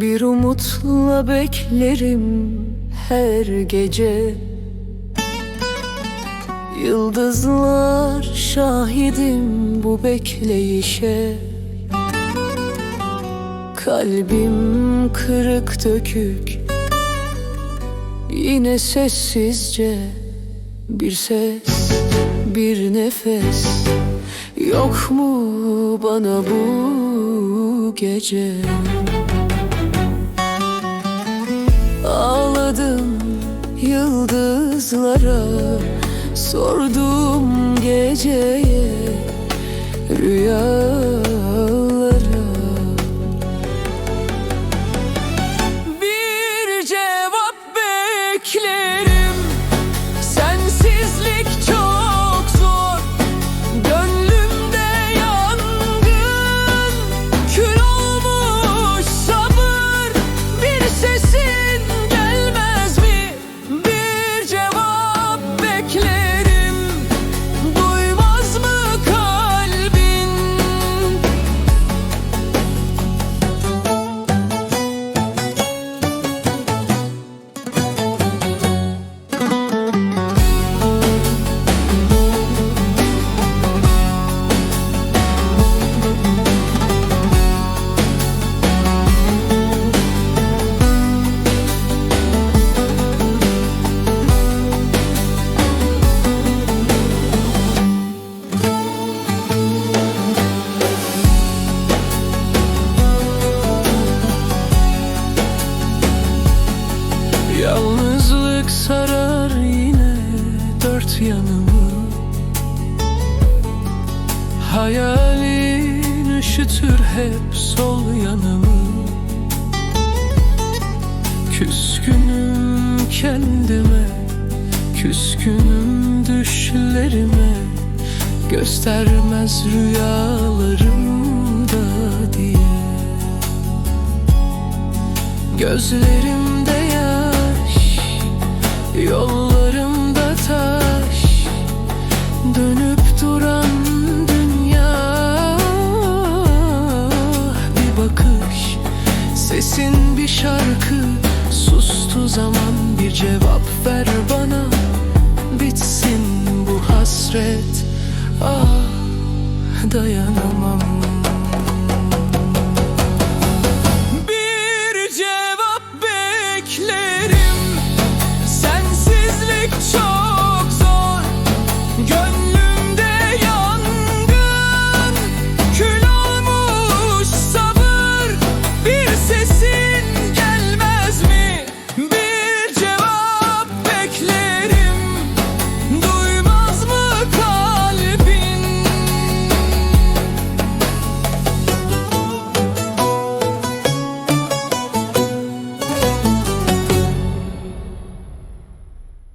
Bir umutla beklerim her gece. Yıldızlar şahidim bu bekleyişe. Kalbim kırık dökük Yine sessizce bir ses, bir nefes. Yok mu bana bu gece? Ağladım yıldızlara Sordum geceye Rüyalara Üşütür hep sol yanımı. Küskünüm kendime Küskünüm düşlerime. Göstermez rüyalarımda diye. Gözlerimde hasret. Ah dayanamam